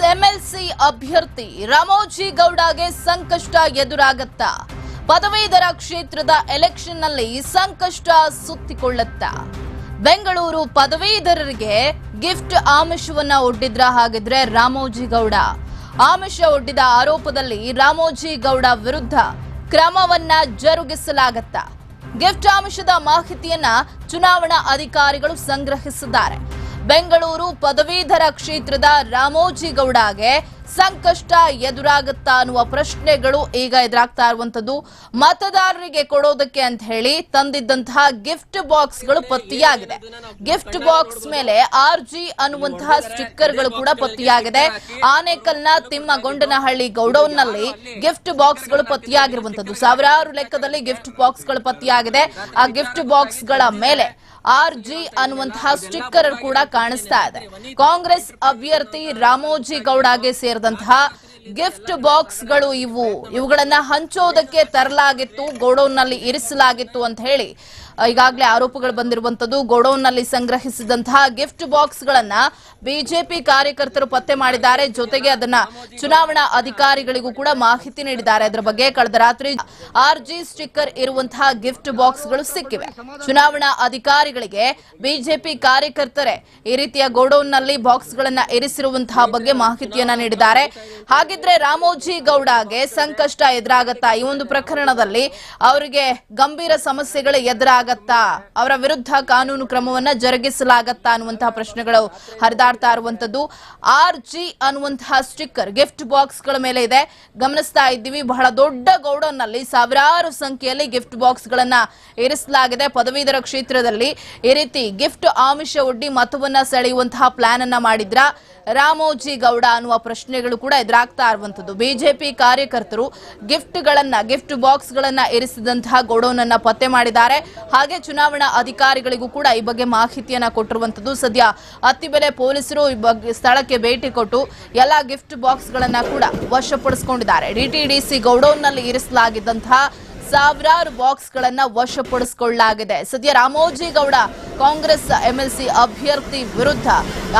MLC ಅಭ್ಯರ್ಥಿ ರಾಮೋಜಿ ಗೌಡಗೆ ಸಂಕಷ್ಟ ಎದುರಾಗತ್ತಾ. ಪದವೀಧರ ಕ್ಷೇತ್ರದ ಎಲೆಕ್ಷನ್ನಲ್ಲಿ ಸಂಕಷ್ಟ ಸುತ್ತಿಕೊಳ್ಳುತ್ತಾ. ಬೆಂಗಳೂರು ಪದವೀಧರರಿಗೆ ಗಿಫ್ಟ್ ಆಮಿಷವನ್ನ ಒಡ್ಡಿದ್ರ ಹಾಗಿದ್ರೆ ರಾಮೋಜಿ ಗೌಡ. ಆಮಿಷ ಒಡ್ಡಿದ ಆರೋಪದಲ್ಲಿ ರಾಮೋಜಿ ಗೌಡ ವಿರುದ್ಧ ಕ್ರಮವನ್ನ ಜರುಗಿಸಲಾಗತ್ತಾ. ಗಿಫ್ಟ್ ಆಮಿಷದ ಮಾಹಿತಿಯನ್ನ ಚುನಾವಣಾ ಅಧಿಕಾರಿಗಳು ಸಂಗ್ರಹಿಸಿದ್ದಾರೆ. ಬೆಂಗಳೂರು ಪದವೀಧರ ಕ್ಷೇತ್ರದ ರಾಮೋಜಿ ಗೌಡಗೆ ಸಂಕಷ್ಟ ಎದುರಾಗುತ್ತಾ ಅನ್ನುವ ಪ್ರಶ್ನೆಗಳು ಈಗ ಎದುರಾಗ್ತಾ ಇರುವಂತದ್ದು ಮತದಾರರಿಗೆ ಕೊಡೋದಕ್ಕೆ ಅಂತ ಹೇಳಿ ತಂದಿದ್ದಂತಹ ಗಿಫ್ಟ್ ಬಾಕ್ಸ್ಗಳು ಪತ್ತೆಯಾಗಿದೆ. ಗಿಫ್ಟ್ ಬಾಕ್ಸ್ ಮೇಲೆ ಆರ್ ಜಿ ಅನ್ನುವಂತಹ ಸ್ಟಿಕ್ಕರ್ಗಳು ಕೂಡ ಪತ್ತೆಯಾಗಿದೆ. ಆನೇಕಲ್ನ ತಿಮ್ಮಗೊಂಡನಹಳ್ಳಿ ಗೌಡೌನ್ನಲ್ಲಿ ಗಿಫ್ಟ್ ಬಾಕ್ಸ್ಗಳು ಪತ್ತೆಯಾಗಿರುವಂತದ್ದು ಸಾವಿರಾರು ಲೆಕ್ಕದಲ್ಲಿ ಗಿಫ್ಟ್ ಬಾಕ್ಸ್ಗಳು ಪತ್ತೆಯಾಗಿದೆ. ಆ ಗಿಫ್ಟ್ ಬಾಕ್ಸ್ಗಳ ಮೇಲೆ ಆರ್ ಜಿ ಅನ್ನುವಂತಹ ಸ್ಟಿಕ್ಕರ್ ಕೂಡ ಕಾಣಿಸ್ತಾ ಇದೆ. ಕಾಂಗ್ರೆಸ್ ಅಭ್ಯರ್ಥಿ ರಾಮೋಜಿ ಗೌಡಗೆ ಸೇರಿದಂತಹ ಗಿಫ್ಟ್ ಬಾಕ್ಸ್ಗಳು ಇವು. ಇವುಗಳನ್ನ ಹಂಚೋದಕ್ಕೆ ತರಲಾಗಿತ್ತು ಗೋಡೌನ್ನಲ್ಲಿ ಇರಿಸಲಾಗಿತ್ತು ಅಂತ ಹೇಳಿ ಈಗಾಗಲೇ ಆರೋಪಗಳು ಬಂದಿರುವಂತದ್ದು ಗೋಡೌನ್ನಲ್ಲಿ ಸಂಗ್ರಹಿಸಿದಂತಹ ಗಿಫ್ಟ್ ಬಾಕ್ಸ್ಗಳನ್ನ ಬಿಜೆಪಿ ಕಾರ್ಯಕರ್ತರು ಪತ್ತೆ ಮಾಡಿದ್ದಾರೆ. ಜೊತೆಗೆ ಅದನ್ನ ಚುನಾವಣಾ ಅಧಿಕಾರಿಗಳಿಗೂ ಕೂಡ ಮಾಹಿತಿ ನೀಡಿದ್ದಾರೆ. ಅದರ ಬಗ್ಗೆ ಕಳೆದ ರಾತ್ರಿ ಆರ್ ಜಿ ಸ್ಟಿಕ್ಕರ್ ಇರುವಂತಹ ಗಿಫ್ಟ್ ಬಾಕ್ಸ್ಗಳು ಸಿಕ್ಕಿವೆ. ಚುನಾವಣಾ ಅಧಿಕಾರಿಗಳಿಗೆ ಬಿಜೆಪಿ ಕಾರ್ಯಕರ್ತರೇ ಈ ರೀತಿಯ ಗೋಡೌನ್ನಲ್ಲಿ ಬಾಕ್ಸ್ಗಳನ್ನ ಇರಿಸಿರುವಂತಹ ಬಗ್ಗೆ ಮಾಹಿತಿಯನ್ನ ನೀಡಿದ್ದಾರೆ. ಹಾಗಿದ್ರೆ ರಾಮೋಜಿ ಗೌಡಗೆ ಸಂಕಷ್ಟ ಎದುರಾಗತ್ತಾ ಈ ಒಂದು ಪ್ರಕರಣದಲ್ಲಿ ಅವರಿಗೆ ಗಂಭೀರ ಸಮಸ್ಯೆಗಳು ಎದುರಾಗತ್ತಾ ಅವರ ವಿರುದ್ಧ ಕಾನೂನು ಕ್ರಮವನ್ನ ಜರುಗಿಸಲಾಗತ್ತಾ ಅನ್ನುವಂತಹ ಪ್ರಶ್ನೆಗಳು ಹರಿದಾಡ್ತಾ ಇರುವಂತದ್ದು ಆರ್ ಜಿ ಅನ್ನುವಂತಹ ಸ್ಟಿಕ್ಕರ್, ಗಿಫ್ಟ್ ಬಾಕ್ಸ್ಗಳ ಮೇಲೆ ಇದೆ. ಗಮನಿಸ್ತಾ ಇದ್ದೀವಿ, ಬಹಳ ದೊಡ್ಡ ಗೌಡೌನ್ನಲ್ಲಿ ಸಾವಿರಾರು ಸಂಖ್ಯೆಯಲ್ಲಿ ಗಿಫ್ಟ್ ಬಾಕ್ಸ್ ಗಳನ್ನ ಇರಿಸಲಾಗಿದೆ ಪದವೀಧರ ಕ್ಷೇತ್ರದಲ್ಲಿ ಈ ರೀತಿ ಗಿಫ್ಟ್ ಆಮಿಷ ಒಡ್ಡಿ ಮತವನ್ನ ಸೆಳೆಯುವಂತಹ ಪ್ಲಾನ್ ಅನ್ನ ಮಾಡಿದ್ರ? ರಾಮೋಜಿ ಗೌಡ ಅನ್ನುವ ಪ್ರಶ್ನೆಗಳು ಕೂಡ ಎದುರಾಗ್ತಾ ಇರುವಂತದ್ದು ಬಿಜೆಪಿ ಕಾರ್ಯಕರ್ತರು ಗಿಫ್ಟ್ ಗಳನ್ನ ಗಿಫ್ಟ್ ಬಾಕ್ಸ್ ಗಳನ್ನ ಇರಿಸಿದಂತಹ ಗೋಡೌನ್ ಅನ್ನ ಪತ್ತೆ ಮಾಡಿದ್ದಾರೆ. ಹಾಗೆ ಚುನಾವಣಾ ಅಧಿಕಾರಿಗಳಿಗೂ ಕೂಡ ಈ ಬಗ್ಗೆ ಮಾಹಿತಿಯನ್ನ ಕೊಟ್ಟಿರುವಂತದ್ದು. ಸದ್ಯ ಅತ್ತಿಬೆಲೆ ಪೊಲೀಸರು ಈ ಬಗ್ಗೆ ಸ್ಥಳಕ್ಕೆ ಭೇಟಿ ಕೊಟ್ಟು ಎಲ್ಲಾ ಗಿಫ್ಟ್ ಬಾಕ್ಸ್ ಗಳನ್ನ ಕೂಡ ವಶಪಡಿಸಿಕೊಂಡಿದ್ದಾರೆ. ಡಿಟಿಡಿಸಿ ಗೌಡೌನ್ನಲ್ಲಿ ಇರಿಸಲಾಗಿದ್ದಂತಹ ಸಾವಿರಾರು ಬಾಕ್ಸ್ ಗಳನ್ನ ವಶಪಡಿಸಿಕೊಳ್ಳಲಾಗಿದೆ. ಸದ್ಯ ರಾಮೋಜಿ ಗೌಡ ಕಾಂಗ್ರೆಸ್ ಎಂಎಲ್ಸಿ ಅಭ್ಯರ್ಥಿ ವಿರುದ್ಧ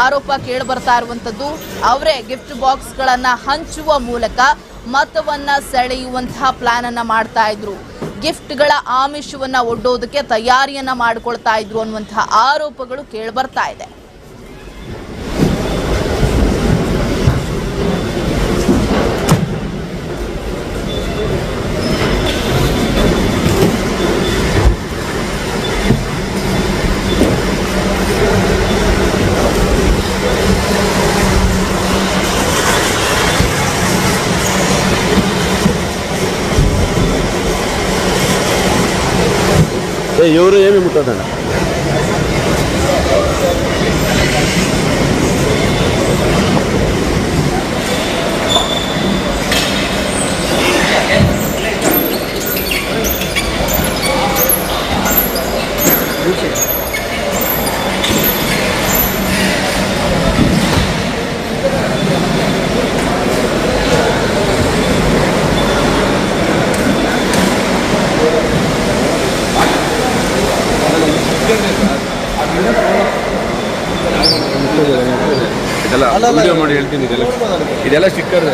ಆರೋಪ ಕೇಳಿಬರ್ತಾ ಇರುವಂತದ್ದು. ಅವರೇ ಗಿಫ್ಟ್ ಬಾಕ್ಸ್ ಗಳನ್ನ ಹಂಚುವ ಮೂಲಕ ಮತವನ್ನ ಸೆಳೆಯುವಂತಹ ಪ್ಲಾನ್ ಅನ್ನ ಮಾಡ್ತಾ ಇದ್ರು. ಗಿಫ್ಟ್ಗಳ ಆಮಿಷವನ್ನ ಒಡ್ಡೋದಕ್ಕೆ ತಯಾರಿಯನ್ನ ಮಾಡ್ಕೊಳ್ತಾ ಇದ್ರು ಅನ್ನುವಂತಹ ಆರೋಪಗಳು ಕೇಳಿಬರ್ತಾ ಇದೆ. ಏ ಇವರು ಏಮಿ ಮುಟ್ಟೋದಣ್ಣ? ಇದೆಲ್ಲ ವಿಡಿಯೋ ಮಾಡಿ ಹೇಳ್ತೀನಿ ಇದೆಲ್ಲ. ಇದೆಲ್ಲ ಸ್ಟಿಕ್ಕರ್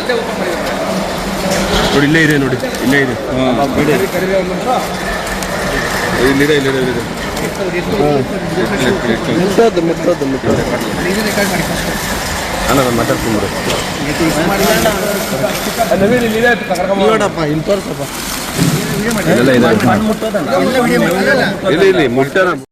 ನೋಡಿ ಇಲ್ಲೇ ಇದೆ ನೋಡಿ ಇಲ್ಲೇ ಇದೆ. ಇಲ್ಲಿದೆ ಇಲ್ಲಿದೆ ಇಲ್ಲಿದೆ. ಅಣ್ಣ ಮಾತಾಡ್ತೀನಿ ನೋಡಪ್ಪ ಇಲ್ಲಿ ತೋರ್ಸಪ್ಪ. ಇದೆ. ಇಲ್ಲಿ ಇಲ್ಲಿ ಮುಟ್ಟನ